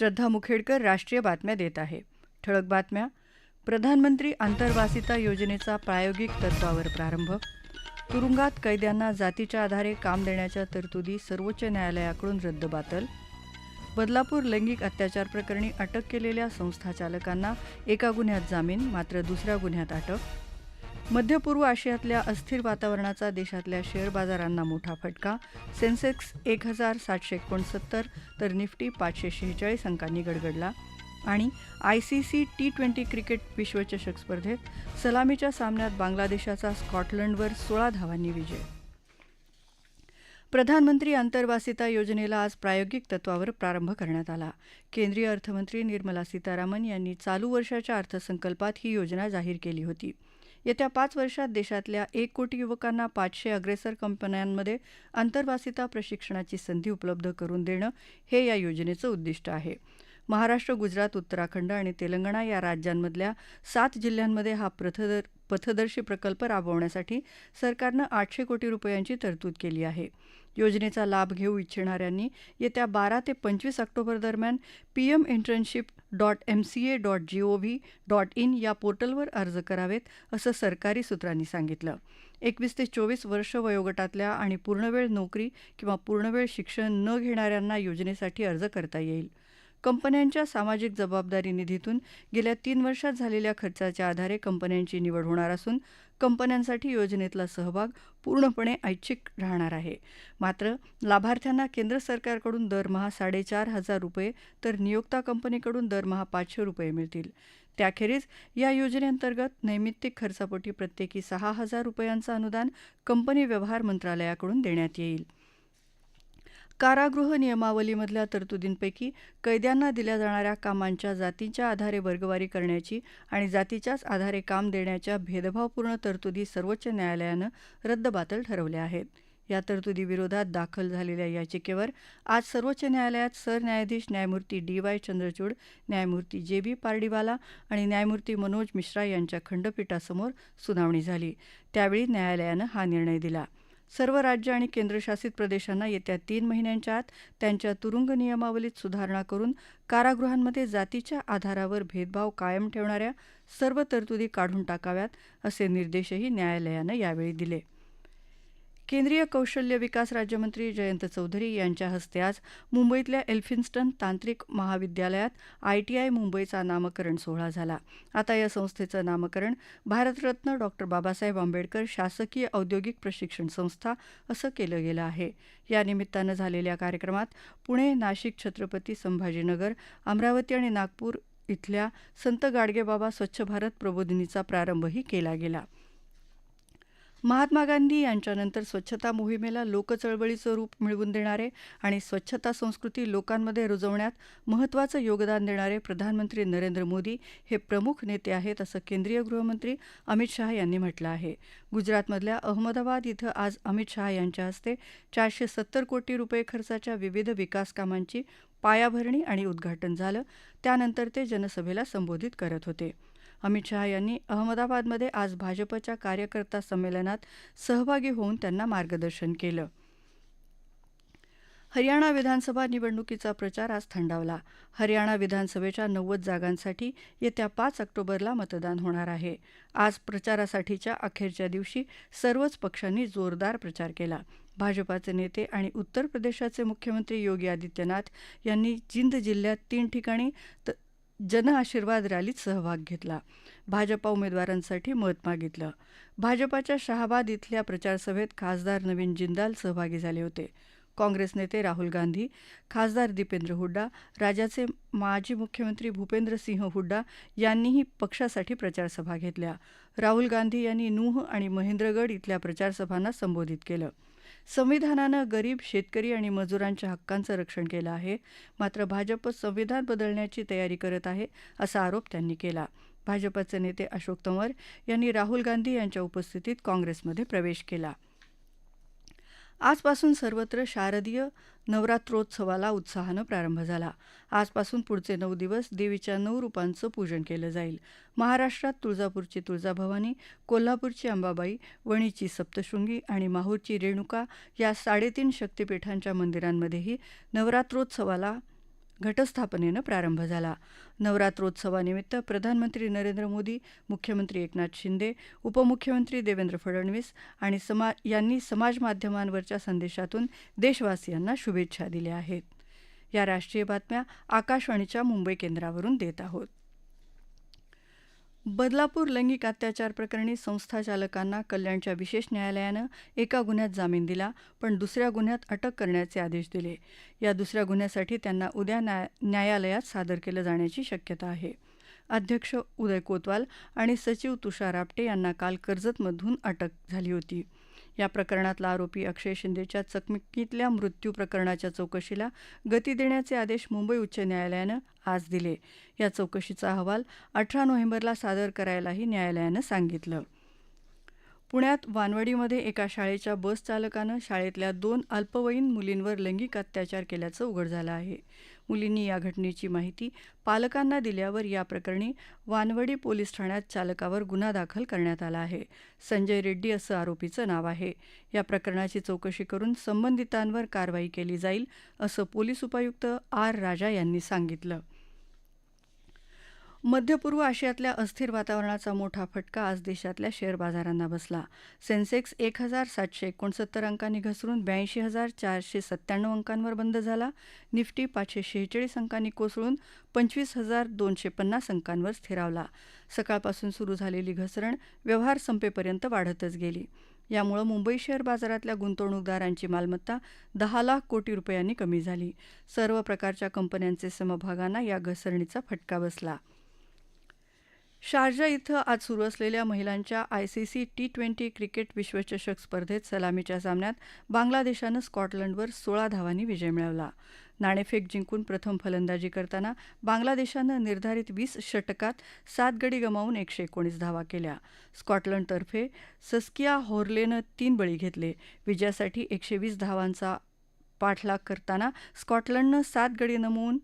श्रद्धा मुखेडकर राष्ट्रीय बातम्या देत आहे. ठळक बातम्या. प्रधानमंत्री आंतरवासिता योजनेचा प्रायोगिक तत्वावर प्रारंभ. तुरुंगात कैद्यांना जातीच्या आधारे काम देण्याच्या तरतुदी सर्वोच्च न्यायालयाकडून रद्दबातल. बदलापूर लैंगिक अत्याचार प्रकरणी अटक केलेल्या संस्थाचालकांना एका गुन्ह्यात जामीन मात्र दुसऱ्या गुन्ह्यात अटक. मध्य पूर्व आशियातल्या अस्थिर वातावरणाचा देशातल्या शेअर बाजारांना मोठा फटका. सेन्सेक्स एक हजार सातशे एकोणसत्तर तर निफ्टी पाचशे शेहेचाळीस अंकांनी गडगडला. आणि आयसीसी टी ट्वेंटी क्रिकेट विश्वचषक स्पर्धेत सलामीच्या सामन्यात बांगलादेशाचा स्कॉटलंडवर सोळा धावांनी विजय. प्रधानमंत्री आंतरवासिता योजनेला आज प्रायोगिक तत्वावर प्रारंभ करण्यात आला. केंद्रीय अर्थमंत्री निर्मला सीतारामन यांनी चालू वर्षाच्या अर्थसंकल्पात ही योजना जाहीर केली होती. येत्या पाच वर्षात देशातल्या एक कोटी युवकांना पाचशे अग्रेसर कंपन्यांमध्ये आंतरवासिता प्रशिक्षणाची संधी उपलब्ध करून देणं हे या योजनेचं उद्दिष्ट आहे. महाराष्ट्र गुजरात उत्तराखंड आणि तेलंगणा या राज्यांमधल्या सात जिल्ह्यांमध्ये हा प्रथदर पथदर्शी प्रकल्प राबवण्यासाठी सरकारनं आठशे कोटी रुपयांची तरतूद केली आहे. योजनेचा लाभ घेऊ इच्छिणाऱ्यांनी येत्या बारा ते पंचवीस ऑक्टोबर दरम्यान P M internship dot M C A dot G O V dot in या पोर्टलवर अर्ज करावेत असं सरकारी सूत्रांनी सांगितलं. एकवीस ते चोवीस वर्ष वयोगटातल्या आणि पूर्णवेळ नोकरी किंवा पूर्णवेळ शिक्षण न घेणाऱ्यांना योजनेसाठी अर्ज करता येईल. कंपन्यांच्या सामाजिक जबाबदारी निधीतून गेल्या तीन वर्षात झालेल्या खर्चाच्या आधारे कंपन्यांची निवड होणार असून कंपन्यांसाठी योजनेतला सहभाग पूर्णपणे ऐच्छिक राहणार आहे. मात्र लाभार्थ्यांना केंद्र सरकारकडून दरमहा साडेचार हजार रुपये तर नियोक्ता कंपनीकडून दरमहा पाचशे रुपये मिळतील. त्याखेरीज या योजनेअंतर्गत नैमित्तिक खर्चापोटी प्रत्येकी सहा हजार रुपयांचं अनुदान कंपनी व्यवहार मंत्रालयाकडून देण्यात येईल. कारागृह नियमावलीमधल्या तरतुदींपैकी कैद्यांना दिल्या जाणाऱ्या कामांच्या जातीच्या आधारे वर्गवारी करण्याची आणि जातीच्याच आधारे काम देण्याच्या भेदभावपूर्ण तरतुदी सर्वोच्च न्यायालयानं रद्दबातल ठरवल्या आहेत. या तरतुदीविरोधात दाखल झालेल्या याचिकेवर आज सर्वोच्च न्यायालयात सरन्यायाधीश न्यायमूर्ती डी वाय चंद्रचूड न्यायमूर्ती जे बी पारडीवाला आणि न्यायमूर्ती मनोज मिश्रा यांच्या खंडपीठासमोर सुनावणी झाली. त्यावेळी न्यायालयानं हा निर्णय दिला. सर्व राज्य आणि केंद्रशासित प्रदेशांना येत्या तीन महिन्यांच्या आत त्यांच्या तुरुंग नियमावलीत सुधारणा करून कारागृहांमध्ये जातीच्या आधारावर भेदभाव कायम ठेवणाऱ्या सर्व तरतुदी काढून टाकाव्यात असे निर्देशही न्यायालयानं यावेळी दिले. केंद्रीय कौशल्य विकास राज्यमंत्री जयंत चौधरी यांच्या हस्ते आज मुंबईतल्या एल्फिन्स्टन तांत्रिक महाविद्यालयात आयटीआय मुंबईचा नामकरण सोहळा झाला. आता या संस्थेचं नामकरण भारतरत्न डॉक्टर बाबासाहेब आंबेडकर शासकीय औद्योगिक प्रशिक्षण संस्था असं केलं गेलं आहे. या निमित्तानं झालेल्या कार्यक्रमात पुणे नाशिक छत्रपती संभाजीनगर अमरावती आणि नागपूर इथल्या संत गाडगेबाबा स्वच्छ भारत प्रबोधिनीचा प्रारंभही केला गेला. महात्मा गांधी यांच्यानंतर स्वच्छता मोहिमेला लोकचळवळीचं रूप मिळवून देणारे आणि स्वच्छता संस्कृती लोकांमध्ये रुजवण्यात महत्त्वाचं योगदान देणारे प्रधानमंत्री नरेंद्र मोदी हे प्रमुख नेते आहेत असं केंद्रीय गृहमंत्री अमित शहा यांनी म्हटलं आहे. गुजरातमधल्या अहमदाबाद इथं आज अमित शहा यांच्या हस्ते चारशे सत्तर कोटी रुपये खर्चाच्या विविध विकास कामांची पायाभरणी आणि उद्घाटन झालं. त्यानंतर ते जनसभेला संबोधित करत होते. अमित शहा यांनी अहमदाबादमध्ये आज भाजपच्या कार्यकर्ता संमेलनात सहभागी होऊन त्यांना मार्गदर्शन केलं. हरियाणा विधानसभा निवडणुकीचा प्रचार आज थंडावला. हरियाणा विधानसभेच्या नव्वद जागांसाठी येत्या पाच ऑक्टोबरला मतदान होणार आहे. आज प्रचारासाठीच्या अखेरच्या दिवशी सर्वच पक्षांनी जोरदार प्रचार केला. भाजपाचे नेते आणि उत्तर प्रदेशाचे मुख्यमंत्री योगी आदित्यनाथ यांनी जिंद जिल्ह्यात तीन ठिकाणी जनआशीर्वाद रॅलीत सहभाग घेतला. भाजपा उमेदवारांसाठी मत मागितलं. भाजपाच्या शहाबाद इथल्या प्रचारसभेत खासदार नवीन जिंदाल सहभागी झाले होते. काँग्रेस नेते राहुल गांधी खासदार दीपेंद्र हुड्डा राज्याचे माजी मुख्यमंत्री भूपेंद्र सिंह हुड्डा यांनीही पक्षासाठी प्रचारसभा घेतल्या. राहुल गांधी यांनी नूह आणि महेंद्रगड इथल्या प्रचारसभांना संबोधित केलं. संविधानानं गरीब शेतकरी आणि मजुरांच्या हक्कांचं रक्षण केलं आहे. मात्र भाजप संविधान बदलण्याची तयारी करत आहे असा आरोप त्यांनी केला. भाजपचे नेते अशोक तंवर यांनी राहुल गांधी यांच्या उपस्थितीत काँग्रेसमध्ये प्रवेश केला. आजपासून सर्वत्र शारदीय नवरात्रोत्सवाला उत्साहानं प्रारंभ झाला. आजपासून पुढचे नऊ दिवस देवीच्या नऊ रूपांचं पूजन केलं जाईल. महाराष्ट्रात तुळजापूरची तुळजाभवानी कोल्हापूरची अंबाबाई वणीची सप्तशृंगी आणि माहूरची रेणुका या साडेतीन शक्तिपीठांच्या मंदिरांमध्येही नवरात्रोत्सवाला घटस्थापनेनं प्रारंभ झाला. नवरात्रोत्सवानिमित्त प्रधानमंत्री नरेंद्र मोदी मुख्यमंत्री एकनाथ शिंदे उपमुख्यमंत्री देवेंद्र फडणवीस आणि समा यांनी समाजमाध्यमांवरच्या संदेशातून देशवासियांना शुभेच्छा दिल्या आहेत. या राष्ट्रीय बातम्या आकाशवाणीच्या मुंबई केंद्रावरून देत आहोत. बदलापूर लैंगिक अत्याचार प्रकरणी संस्थाचालकांना कल्याणच्या विशेष न्यायालयानं एका गुन्ह्यात जामीन दिला पण दुसऱ्या गुन्ह्यात अटक करण्याचे आदेश दिले. या दुसऱ्या गुन्ह्यासाठी त्यांना उद्या न्यायालयात सादर केलं जाण्याची शक्यता आहे. अध्यक्ष उदय कोतवाल आणि सचिव तुषार आपटे यांना काल कर्जतमधून अटक झाली होती. या प्रकरणातला आरोपी अक्षय शिंदेच्या चकमकीतल्या मृत्यू प्रकरणाच्या चौकशीला गती देण्याचे आदेश मुंबई उच्च न्यायालयानं आज दिले. या चौकशीचा अहवाल अठरा नोव्हेंबरला सादर करायलाही न्यायालयानं सांगितलं. पुण्यात वानवडीमध्ये एका शाळेच्या बस चालकानं शाळेतल्या दोन अल्पवयीन मुलींवर लैंगिक अत्याचार केल्याचं उघड झालं आहे. मुलींनी या घटनेची माहिती पालकांना दिल्यावर या प्रकरणी वानवडी पोलीस ठाण्यात चालकावर गुन्हा दाखल करण्यात आला आहे. संजय रेड्डी असं आरोपीचं नाव आहे. या प्रकरणाची चौकशी करून संबंधितांवर कारवाई केली जाईल असं पोलीस उपायुक्त आर राजा यांनी सांगितलं. मध्य पूर्व आशियातल्या अस्थिर वातावरणाचा मोठा फटका आज देशातल्या शेअर बाजारांना बसला. सेन्सेक्स एक हजार सातशे एकोणसत्तर अंकांनी घसरून ब्याऐंशी हजार चारशे सत्त्याण्णव अंकांवर बंद झाला. निफ्टी पाचशे शेहेचाळीस अंकांनी कोसळून पंचवीस हजार दोनशे पन्नास अंकांवर स्थिरावला. सकाळपासून सुरू झालेली घसरण व्यवहार संपेपर्यंत वाढतच गेली. यामुळे मुंबई शेअर बाजारातल्या गुंतवणूकदारांची मालमत्ता दहा लाख कोटी रुपयांनी कमी झाली. सर्व प्रकारच्या कंपन्यांचे समभागांना या घसरणीचा फटका बसला. शारजा इथं आज सुरू असलेल्या महिलांच्या आयसीसी टी ट्वेंटी क्रिकेट विश्वचषक स्पर्धेत सलामीच्या सामन्यात बांगलादेशानं स्कॉटलंडवर सोळा धावांनी विजय मिळवला. नाणेफेक जिंकून प्रथम फलंदाजी करताना बांगलादेशानं निर्धारित वीस षटकात सात गडी गमावून एकशे एकोणीस धावा केल्या. स्कॉटलंडतर्फे सस्किया होर्लेनं तीन बळी घेतले. विजयासाठी एकशे वीस धावांचा पाठलाग करताना स्कॉटलंडनं सात गडी नमवून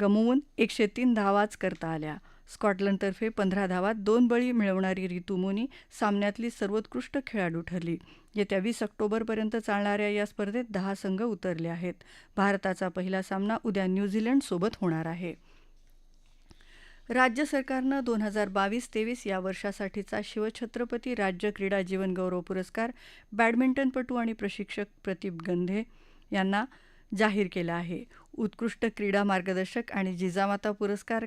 गमवून एकशे तीन धावाच करता आल्या. स्कॉटलंडतर्फे पंधरा धावात दोन बळी मिळवणारी रितू मोनी सामन्यातली सर्वोत्कृष्ट खेळाडू ठरली. येत्या वीस ऑक्टोबरपर्यंत चालणाऱ्या या स्पर्धेत दहा संघ उतरले आहेत. भारताचा पहिला सामना उद्या न्यूझीलंडसोबत होणार आहे. राज्य सरकारनं दोन हजार बावीस तेवीस या वर्षासाठीचा शिवछत्रपती राज्य क्रीडा जीवन गौरव पुरस्कार बॅडमिंटनपटू आणि प्रशिक्षक प्रतीप गंधे यांना जाहीर केला आहे. उत्कृष्ट क्रीडा मार्गदर्शक आणि जिजामाता पुरस्कार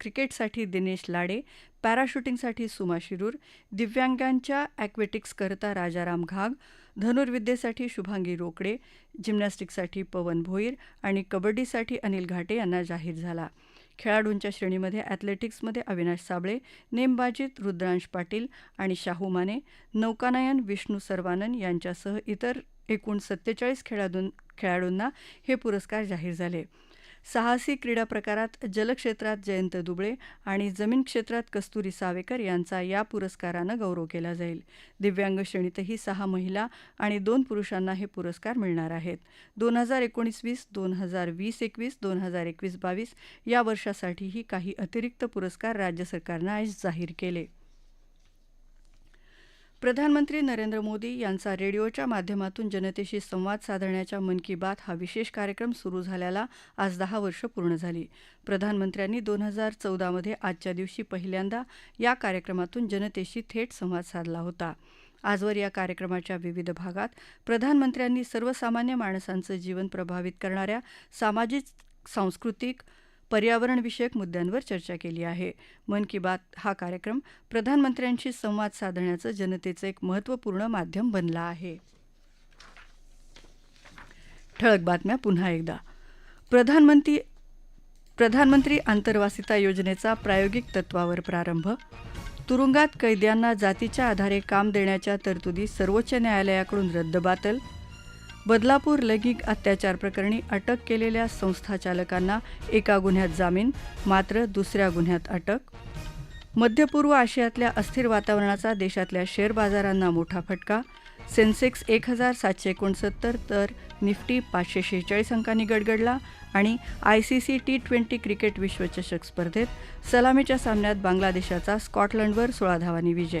क्रिकेटसाठी दिनेश लाडे पॅराशूटिंगसाठी सुमा शिरूर दिव्यांगांच्या ॲक्वेटिक्सकरता राजाराम घाग धनुर्विद्येसाठी शुभांगी रोकडे जिम्नॅस्टिकसाठी पवन भोईर आणि कबड्डीसाठी अनिल घाटे यांना जाहीर झाला. खेळाडूंच्या श्रेणीमध्ये ॲथलेटिक्समध्ये अविनाश साबळे नेमबाजीत रुद्रांश पाटील आणि शाहू माने नौकानयन विष्णू सर्वानन यांच्यासह इतर एकूण सत्तेचाळीस खेळाडूं खेळाडूंना हे पुरस्कार जाहीर झाले. साहसी क्रीडा प्रकारात जलक्षेत्रात जयंत दुबळे आणि जमीन क्षेत्रात कस्तुरी सावेकर यांचा या पुरस्कारानं गौरव केला जाईल. दिव्यांग श्रेणीतही सहा महिला आणि दोन पुरुषांना हे पुरस्कार मिळणार आहेत. दोन हजार एकोणीस वीस दोन हजार वीस एकवीस दोन हजार एकवीस बावीस या वर्षासाठीही काही अतिरिक्त पुरस्कार राज्य सरकारनं आज जाहीर केले. प्रधानमंत्री नरेंद्र मोदी यांचा रेडिओच्या माध्यमातून जनतेशी संवाद साधण्याच्या मन की बात हा विशेष कार्यक्रम सुरू झाल्याला आज दहा वर्ष पूर्ण झाली. प्रधानमंत्र्यांनी दोन हजार चौदामध्ये आजच्या दिवशी पहिल्यांदा या कार्यक्रमातून जनतेशी थेट संवाद साधला होता. आजवर या कार्यक्रमाच्या विविध भागात प्रधानमंत्र्यांनी सर्वसामान्य माणसांचं जीवन प्रभावित करणाऱ्या सामाजिक सांस्कृतिक पर्यावरणविषयक मुद्द्यांवर चर्चा केली आहे. मन की बात हा कार्यक्रम प्रधानमंत्र्यांशी संवाद साधण्याचं जनतेचं एक महत्त्वपूर्ण माध्यम बनला आहे. ठळक बातम्या पुन्हा एकदा. प्रधानमंत्री प्रधानमंत्री आंतरवासिता योजनेचा प्रायोगिक तत्वावर प्रारंभ. तुरुंगात कैद्यांना जातीच्या आधारे काम देण्याच्या तरतुदी सर्वोच्च न्यायालयाकडून रद्दबातल. बदलापूर लैंगिक अत्याचार प्रकरणी अटक केलेल्या संस्थाचालकांना एका गुन्ह्यात जामीन मात्र दुसऱ्या गुन्ह्यात अटक. मध्य पूर्व आशियातल्या अस्थिर वातावरणाचा देशातल्या शेअर बाजारांना मोठा फटका. सेन्सेक्स एक हजार सातशे एकोणसत्तर तर निफ्टी पाचशे शेहेचाळीस अंकांनी गडगडला आणि I C C T twenty cricket विश्वचषक स्पर्धेत सलामीच्या सामन्यात बांगलादेशाचा स्कॉटलंडवर सोळा धावांनी विजय.